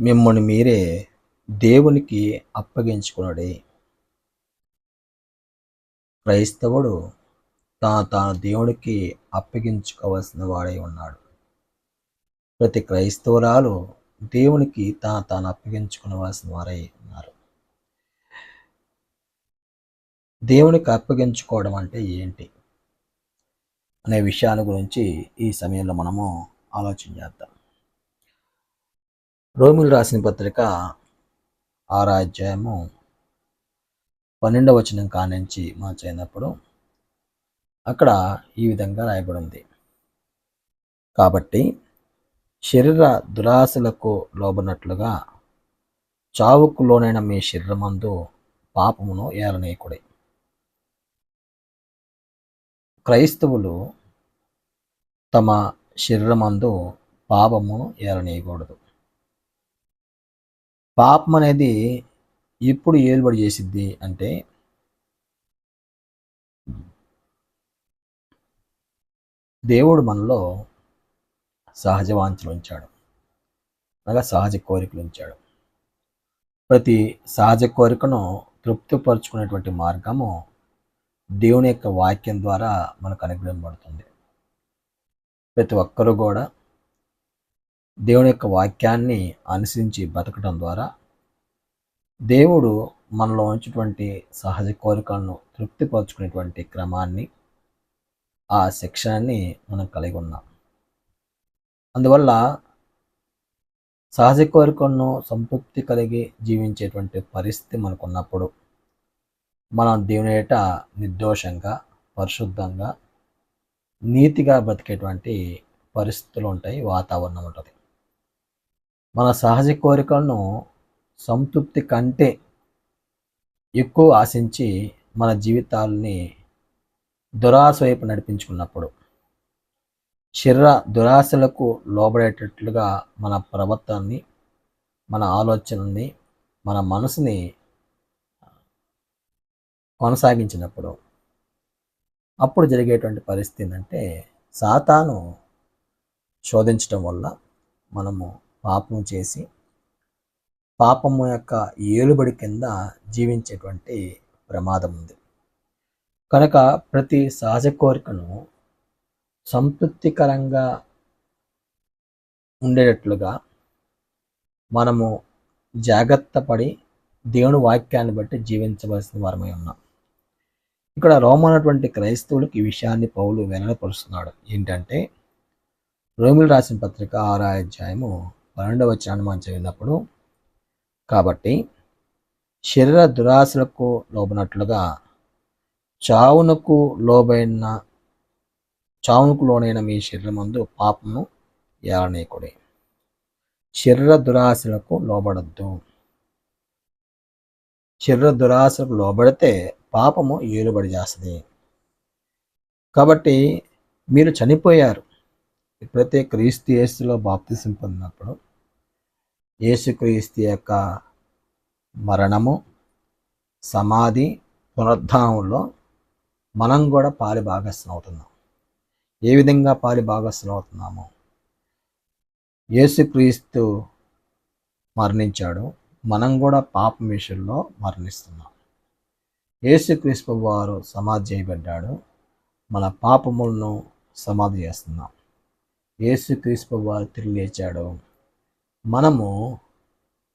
మిమ్మల్ని మీరే దేవునికి అప్పగించుకునడే క్రైస్తవుడు తాను తాను దేవునికి అప్పగించుకోవాల్సిన వాడై ఉన్నాడు. ప్రతి క్రైస్తవురాలు దేవునికి తాను తాను అప్పగించుకునవలసిన వారై ఉన్నారు. దేవునికి అప్పగించుకోవడం అంటే ఏంటి? అనే విషయాన్ని గురించి ఈ సమయంలో మనము ఆలోచన చేద్దాం. రోమిలు రాసిన పత్రిక ఆరాధ్యాయము పన్నెండవ వచనం కానించి మా చదివినప్పుడు అక్కడ ఈ విధంగా రాయబడి ఉంది కాబట్టి శరీర దురాశలకు లోబనట్లుగా చావుకు లోనైన మీ శరీరమందు పాపమును ఏలనీయకుడి. క్రైస్తవులు తమ శరీరమందు పాపమును ఏలనీయకూడదు. పాపం అనేది ఎప్పుడు ఏలుబడి చేసిద్ది అంటే దేవుడు మనలో సహజ వాంఛలు ఉంచాడు. అనగా సహజ కోరికలు ఉంచాడు. ప్రతి సహజ కోరికను తృప్తిపరుచుకునేటువంటి మార్గము దేవుని యొక్క వాక్యం ద్వారా మనకు అనుగ్రహింపబడుతుంది. ప్రతి ఒక్కరూ కూడా దేవుని యొక్క వాక్యాన్ని అనుసరించి బతకడం ద్వారా దేవుడు మనలో ఉంచినటువంటి సహజ కోరికలను తృప్తిపరచుకునేటువంటి క్రమాన్ని ఆ శిక్షణని మనం కలిగి ఉన్నాం. అందువల్ల సహజ కోరికలను సంతృప్తి కలిగి జీవించేటువంటి పరిస్థితి మనకున్నప్పుడు మనం దేవుని ఏట నిర్దోషంగా పరిశుద్ధంగా నీతిగా బ్రతికేటువంటి పరిస్థితులు ఉంటాయి వాతావరణం ఉంటుంది. మన సహజ కోరికలను సంతృప్తి కంటే ఎక్కువ ఆశించి మన జీవితాలని దురాశ వైపు నడిపించుకున్నప్పుడు శరీర దురాశలకు లోబడేటట్లుగా మన ప్రవర్తనని మన ఆలోచనల్ని మన మనసుని కొనసాగించినప్పుడు అప్పుడు జరిగేటువంటి పరిస్థితి ఏంటంటే సాతాను శోధించడం వల్ల మనము పాపం చేసి పాపము యొక్క ఏలుబడి కింద జీవించేటువంటి ప్రమాదం ఉంది. కనుక ప్రతి సహజ కోరికను సంతృప్తికరంగా ఉండేటట్లుగా మనము జాగ్రత్త పడి దేవుని వాక్యాన్ని బట్టి జీవించవలసిన వారమై ఉన్నాం. ఇక్కడ రోమనటువంటి క్రైస్తవులకు ఈ విషయాన్ని పౌలు వెల్లడిపరుస్తున్నాడు ఏంటంటే రోమిలు రాసిన పత్రిక ఆరా అధ్యాయము పన్నెండవ వచనాన్ని మనం చదివినప్పుడు కాబట్టి శరీర దురాశలకు లోబనట్లుగా చావునకు లోబైన చావునకు లోనైన మీ శరీరమందు పాపము ఏలనీయకుడి శరీర దురాశలకు లోబడద్దు. శరీర దురాశలకు లోబడితే పాపము ఏలుబడి చేస్తుంది. కాబట్టి మీరు చనిపోయారు. ఎప్పుడైతే క్రీస్తు యేసులో బాప్తిసం పొందినప్పుడు యేసుక్రీస్తు యొక్క మరణము సమాధి పునరుద్ధానంలో మనం కూడా పాలి భాగస్థం అవుతున్నాం. ఏ విధంగా పాలి భాగస్థం అవుతున్నాము? యేసుక్రీస్తు మరణించాడు. మనం కూడా పాపం విషయంలో మరణిస్తున్నాం. యేసుక్రీస్తు వారు సమాధి చేయబడ్డాడు. మన పాపములను సమాధి చేస్తున్నాం. యేసుక్రీస్తు వారు తిరిగి లేచాడు. మనము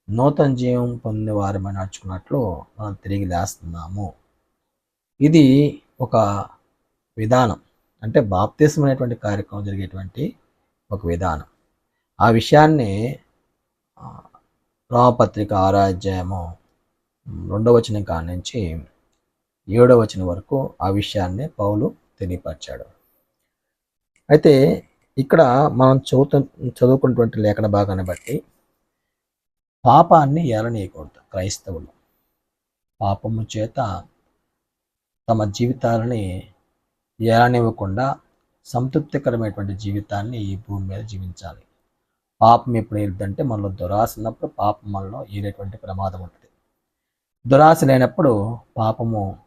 నూతన జీవం పొందిన వారమై నడుచుకున్నట్లు మనం తిరిగి లేస్తున్నాము. ఇది ఒక విధానం. అంటే బాప్తిసం అనేటువంటి కార్యక్రమం జరిగేటువంటి ఒక విధానం. ఆ విషయాన్ని రామపత్రిక ఆరాధ్యాయము రెండవ వచనం కాడ నుంచి ఏడవ వచనం వరకు ఆ విషయాన్ని పౌలు తెలియపరిచాడు. అయితే ఇక్కడ మనం చదువుతు చదువుకున్నటువంటి లేఖన భాగాన్ని బట్టి పాపాన్ని ఏలనీయకూడదు క్రైస్తవులు. పాపము చేత తమ జీవితాలని ఏలనివ్వకుండా సంతృప్తికరమైనటువంటి జీవితాన్ని ఈ భూమి మీద జీవించాలి. పాపం ఎప్పుడు ఏలుద్దంటే మనలో దురాశ పాపం మనలో ఏలేటువంటి ప్రమాదం ఉంటుంది. దురాశ లేనప్పుడు పాపము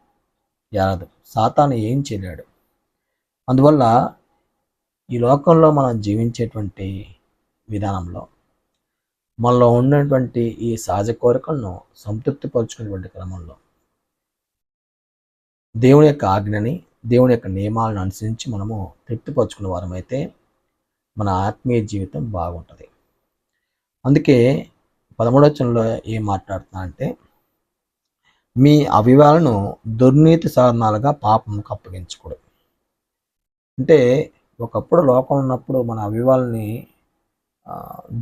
ఏలదు. సాతాను ఏం చేయలేడు. అందువల్ల ఈ లోకంలో మనం జీవించేటువంటి విధానంలో మనలో ఉన్నటువంటి ఈ సహజ కోరికలను సంతృప్తిపరుచుకునేటువంటి క్రమంలో దేవుని యొక్క ఆజ్ఞని దేవుని యొక్క నియమాలను అనుసరించి మనము తృప్తిపరుచుకునే వారమైతే మన ఆత్మీయ జీవితం బాగుంటుంది. అందుకే పదమూడవచనంలో ఏం మాట్లాడుతున్నా అంటే మీ అవివాలను దుర్నీతి సాధనాలుగా పాపంకు అప్పగించకూడదు. అంటే ఒకప్పుడు లోకం ఉన్నప్పుడు మన అవివాలని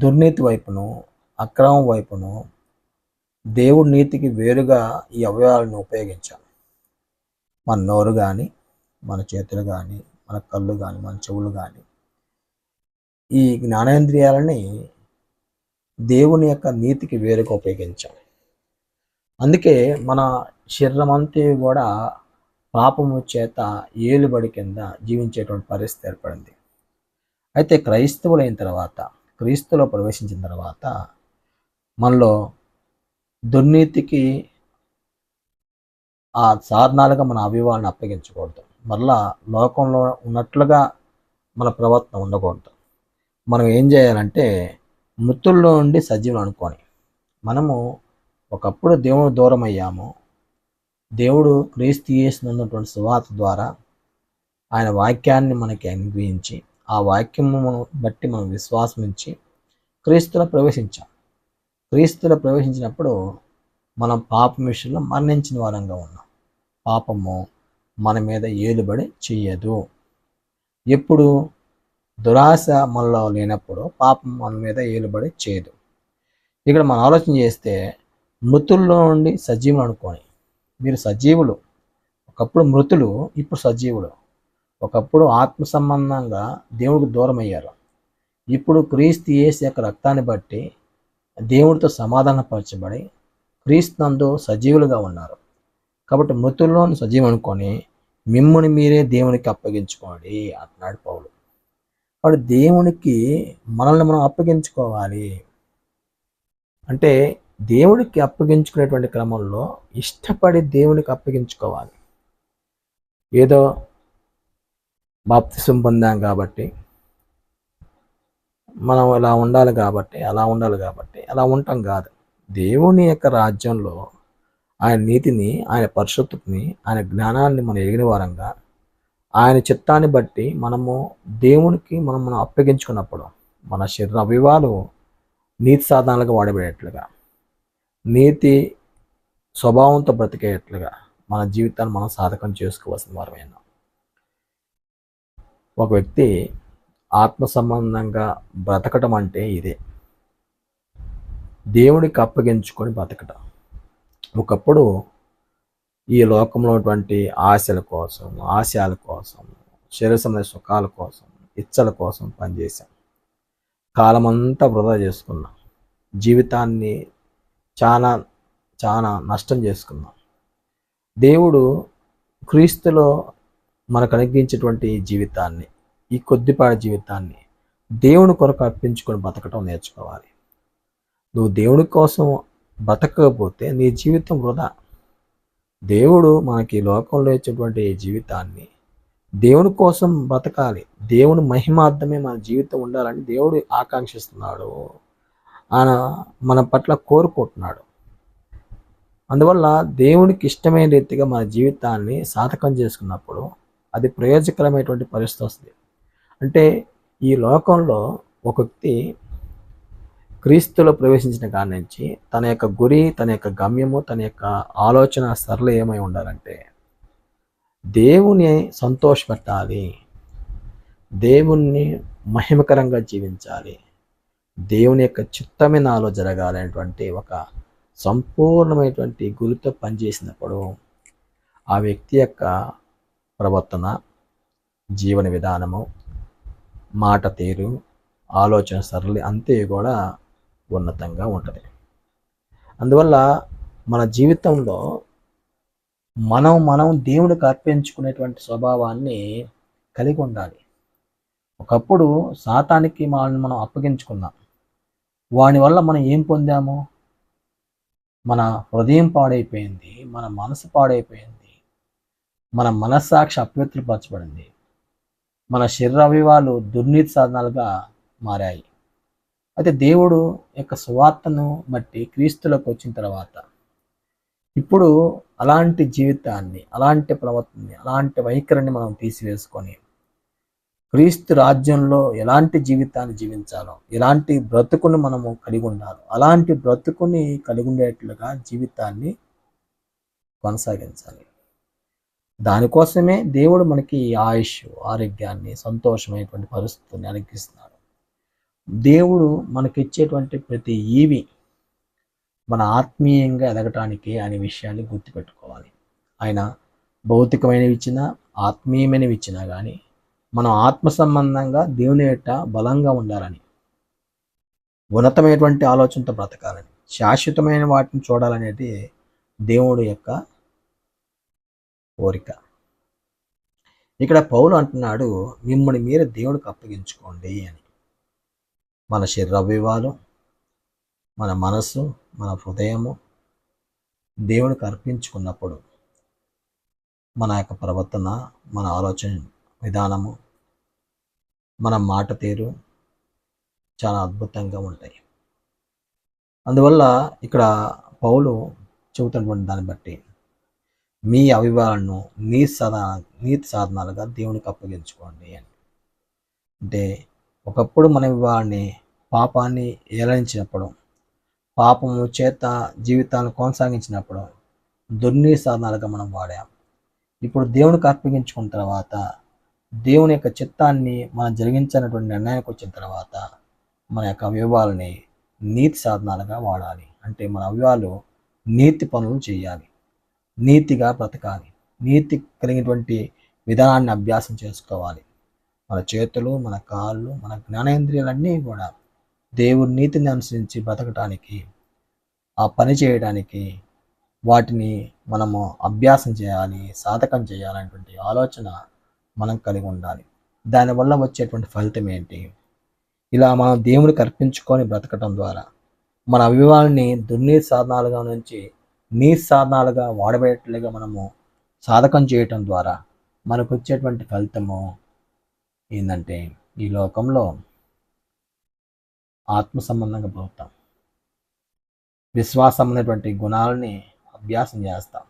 దుర్నీతి వైపును అక్రమం వైపును దేవుడి నీతికి వేరుగా ఈ అవయవాలను ఉపయోగించాం మన నోరు కానీ మన చేతులు కానీ మన కళ్ళు కానీ మన చెవులు కానీ ఈ జ్ఞానేంద్రియాలని దేవుని యొక్క నీతికి వేరుగా ఉపయోగించాం అందుకే మన శరీరం అంతా కూడా పాపము చేత ఏలుబడి కింద జీవించేటువంటి పరిస్థితి ఏర్పడింది. అయితే క్రైస్తవులైన తర్వాత క్రీస్తులో ప్రవేశించిన తర్వాత మనలో దుర్నీతికి ఆ సాధనాలుగా మన అభివాలను అప్పగించకూడదు. మరలా లోకంలో ఉన్నట్లుగా మన ప్రవర్తన ఉండకూడదు. మనం ఏం చేయాలంటే మృతుల్లో ఉండి సజీవులు అనుకోని మనము ఒకప్పుడు దేవుడు దూరం అయ్యాము దేవుడు క్రీస్తు చేసినటువంటి సువార్త ద్వారా ఆయన వాక్యాన్ని మనకి అనుగ్రహించి ఆ వాక్యము బట్టి మనం విశ్వాసం ఇచ్చి క్రీస్తులో ప్రవేశించాం. క్రీస్తులో ప్రవేశించినప్పుడు మనం పాపం విషయంలో మరణించిన వారంగా ఉన్నాం. పాపము మన మీద ఏలుబడి చేయదు. ఎప్పుడు దురాశ మనలో లేనప్పుడు పాపం మన మీద ఏలుబడి చేయదు. ఇక్కడ మనం ఆలోచన చేస్తే మృతుల్లో నుండి సజీవులు అనుకోని మీరు సజీవులు. ఒకప్పుడు మృతులు ఇప్పుడు సజీవులు. ఒకప్పుడు ఆత్మ సంబంధంగా దేవుడికి దూరం అయ్యారు ఇప్పుడు క్రీస్తు యేసు యొక్క రక్తాన్ని బట్టి దేవుడితో సమాధానపరచబడి క్రీస్తు నందు సజీవులుగా ఉన్నారు. కాబట్టి మృతుల్లోని సజీవం అనుకొని మిమ్ముని మీరే దేవునికి అప్పగించుకోండి అంటున్నాడు పౌలు. కాబట్టి దేవునికి మనల్ని మనం అప్పగించుకోవాలి. అంటే దేవుడికి అప్పగించుకునేటువంటి క్రమంలో ఇష్టపడి దేవునికి అప్పగించుకోవాలి. ఏదో బాప్తిసం పొందాం కాబట్టి మనం ఇలా ఉండాలి కాబట్టి అలా ఉండాలి కాబట్టి అలా ఉంటాం కాదు. దేవుని యొక్క రాజ్యంలో ఆయన నీతిని ఆయన పరిశుద్ధతని ఆయన జ్ఞానాన్ని మనం ఎగిన వారంగా ఆయన చిత్తాన్ని బట్టి మనము దేవునికి మనం మనం అప్పగించుకున్నప్పుడు మన శరీర అవయవాలు నీతి సాధనాలుగా వాడబడేట్లుగా. నీతి స్వభావంతో బ్రతికేట్లుగా మన జీవితాన్ని మనం సాధకం చేసుకోవాల్సిన వారమైనా ఒక వ్యక్తి ఆత్మ సంబంధంగా బ్రతకటం అంటే ఇదే. దేవుడికి అప్పగించుకొని బ్రతకటం. ఒకప్పుడు ఈ లోకంలో ఉన్నటువంటి ఆశల కోసం ఆశయాల కోసం శరీర సంబంధ సుఖాల కోసం ఇచ్చల కోసం పనిచేశాం. కాలమంతా వృధా చేసుకున్నాం. జీవితాన్ని చాలా చాలా నష్టం చేసుకున్నాం. దేవుడు క్రీస్తులో మనకు అనుగ్రహించేటువంటి జీవితాన్ని ఈ కొద్దిపాటి జీవితాన్ని దేవుని కొరకు అర్పించుకొని బతకటం నేర్చుకోవాలి. నువ్వు దేవుని కోసం బతకకపోతే నీ జీవితం వృధా. దేవుడు మనకి లోకంలో ఇచ్చేటువంటి జీవితాన్ని దేవుని కోసం బతకాలి. దేవుని మహిమార్థమే మన జీవితం ఉండాలని దేవుడు ఆకాంక్షిస్తున్నాడు. ఆయన మన పట్ల కోరుకుంటున్నాడు. అందువల్ల దేవునికి ఇష్టమైన రీతిగా మన జీవితాన్ని సాధకం చేసుకున్నప్పుడు అది ప్రయోజకరమైనటువంటి పరిస్థితి వస్తుంది. అంటే ఈ లోకంలో ఒక వ్యక్తి క్రీస్తులో ప్రవేశించిన కాడి నుంచి తన యొక్క గురి తన యొక్క గమ్యము తన యొక్క ఆలోచన సరళ ఏమై ఉండాలంటే దేవుని సంతోషపెట్టాలి. దేవుణ్ణి మహిమకరంగా జీవించాలి. దేవుని యొక్క చిత్తమే నాలో జరగాలనేటువంటి ఒక సంపూర్ణమైనటువంటి గురితో పనిచేసినప్పుడు ఆ వ్యక్తి యొక్క ప్రవర్తన జీవన విధానము మాట తీరు ఆలోచన సరళి అంతే కూడా ఉన్నతంగా ఉంటుంది. అందువల్ల మన జీవితంలో మనం మనం దేవుడికి అర్పించుకునేటువంటి స్వభావాన్ని కలిగి ఉండాలి. ఒకప్పుడు సాతానికి మనల్ని మనం అప్పగించుకున్నాం. వాని వల్ల మనం ఏం పొందాము? మన హృదయం పాడైపోయింది మన మనసు పాడైపోయింది మన మనస్సాక్షి అపవిత్రపరచబడింది మన శరీర అవయవాలు దుర్నీతి సాధనాలుగా మారాయి. అయితే దేవుడు యొక్క సువార్తను బట్టి క్రీస్తులకు వచ్చిన తర్వాత ఇప్పుడు అలాంటి జీవితాన్ని అలాంటి ప్రవర్తనని అలాంటి వైఖరిని మనం తీసివేసుకొని క్రీస్తు రాజ్యంలో ఎలాంటి జీవితాన్ని జీవించాలో ఎలాంటి బ్రతుకుని మనము కలిగి ఉండాలో అలాంటి బ్రతుకుని కలిగి ఉండేట్లుగా జీవితాన్ని కొనసాగించాలి. దానికోసమే దేవుడు మనకి ఆయుష్ ఆరోగ్యాన్ని సంతోషమైనటువంటి పరిస్థితుల్ని అనుగ్రహిస్తున్నాడు. దేవుడు మనకిచ్చేటువంటి ప్రతి ఈవి మన ఆత్మీయంగా ఎదగటానికి అనే విషయాన్ని గుర్తుపెట్టుకోవాలి. ఆయన భౌతికమైనవి ఇచ్చినా ఆత్మీయమైనవి ఇచ్చినా కానీ మనం ఆత్మ సంబంధంగా దేవుని యొక్క బలంగా ఉండాలని ఉన్నతమైనటువంటి ఆలోచనతో బ్రతకాలని శాశ్వతమైన వాటిని చూడాలనేది దేవుడు యొక్క కోరిక. ఇక్కడ పౌలు అంటున్నాడు మిమ్మల్ని మీరు దేవుడికి అప్పగించుకోండి అని. మన శరీర అవయవాలు మన మనస్సు మన హృదయము దేవుడికి అర్పించుకున్నప్పుడు మన యొక్క ప్రవర్తన మన ఆలోచన విధానము మన మాట తీరు చాలా అద్భుతంగా ఉంటాయి. అందువల్ల ఇక్కడ పౌలు చెబుతున్నటువంటి దాన్ని బట్టి మీ అవివాలను నీ సాధన నీతి సాధనాలుగా దేవునికి అప్పగించుకోండి అని. అంటే ఒకప్పుడు మన వివాహాన్ని పాపాన్ని ఏలనించినప్పుడు పాపము చేత జీవితాన్ని కొనసాగించినప్పుడు దుర్నీ సాధనాలుగా మనం వాడాం. ఇప్పుడు దేవునికి అప్పగించుకున్న తర్వాత దేవుని యొక్క చిత్తాన్ని మనం జరిగించినటువంటి నిర్ణయానికి వచ్చిన తర్వాత మన యొక్క అవయవాలని నీతి సాధనాలుగా వాడాలి. అంటే మన అవయవాలు నీతి పనులు చేయాలి. నీతిగా బ్రతకాలి. నీతి కలిగినటువంటి విధానాన్ని అభ్యాసం చేసుకోవాలి. మన చేతులు మన కాళ్ళు మన జ్ఞానేంద్రియాలన్నీ కూడా దేవుడి నీతిని అనుసరించి బ్రతకటానికి ఆ పని చేయడానికి వాటిని మనము అభ్యాసం చేయాలి సాధకం చేయాలనేటువంటి ఆలోచన మనం కలిగి ఉండాలి. దానివల్ల వచ్చేటువంటి ఫలితం ఏంటి? ఇలా మనం దేవునికి అర్పించుకొని బ్రతకటం ద్వారా మన అభిమానాన్ని దుర్నీతి సాధనాలుగా నుంచి నీతి సాధనాలుగా వాడబడేట్లుగా మనము సాధకం చేయటం ద్వారా మనకు వచ్చేటువంటి ఫలితము ఏంటంటే ఈ లోకంలో ఆత్మ సంబంధంగా బ్రతుకుతాం విశ్వాసం అనేటువంటి గుణాలని అభ్యాసం చేస్తాం.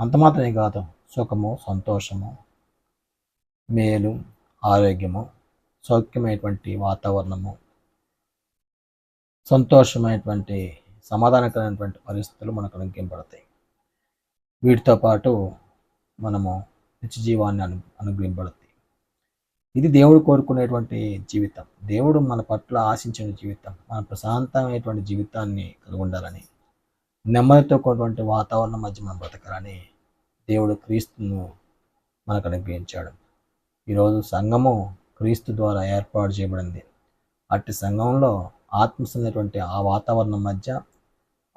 అంత మాత్రమే కాదు. సుఖము సంతోషము మేలు ఆరోగ్యము సౌఖ్యమైనటువంటి వాతావరణము సంతోషమైనటువంటి సమాధానకరమైనటువంటి పరిస్థితులు మనకు అనుగ్రహింపడతాయి వీటితో పాటు మనము నిత్య జీవాన్ని అను అనుగ్రహింపడుతుంది ఇది దేవుడు కోరుకునేటువంటి జీవితం. దేవుడు మన పట్ల ఆశించిన జీవితం. మన ప్రశాంతమైనటువంటి జీవితాన్ని కలిగి ఉండాలని నెమ్మదితో కూడినటువంటి వాతావరణం మధ్య మనం బ్రతకాలని దేవుడు క్రీస్తును మనకు అనుగ్రహించాడు. ఈరోజు సంఘము క్రీస్తు ద్వారా ఏర్పాటు చేయబడింది. అట్టి సంఘంలో ఆత్మసినటువంటి ఆ వాతావరణం మధ్య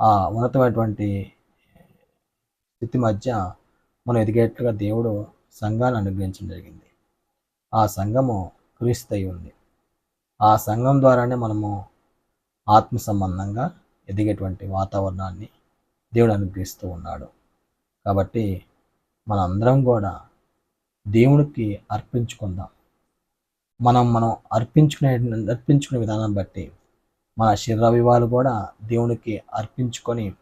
ఆ ఉన్నతమైనటువంటి స్థితి మధ్య మనం ఎదిగేట్లుగా దేవుడు సంఘాన్ని అనుగ్రహించడం జరిగింది. ఆ సంఘము క్రీస్తు అయి ఉంది. ఆ సంఘం ద్వారానే మనము ఆత్మ సంబంధంగా ఎదిగేటువంటి వాతావరణాన్ని దేవుడు అనుగ్రహిస్తూ ఉన్నాడు. కాబట్టి మనందరం కూడా దేవునికి అర్పించుకుందాం. మనం మనం అర్పించుకునే అర్పించుకునే విధానం బట్టి మన శరీర కూడా దేవునికి అర్పించుకొని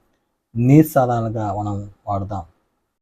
నీ సాధనగా మనం వాడదాం.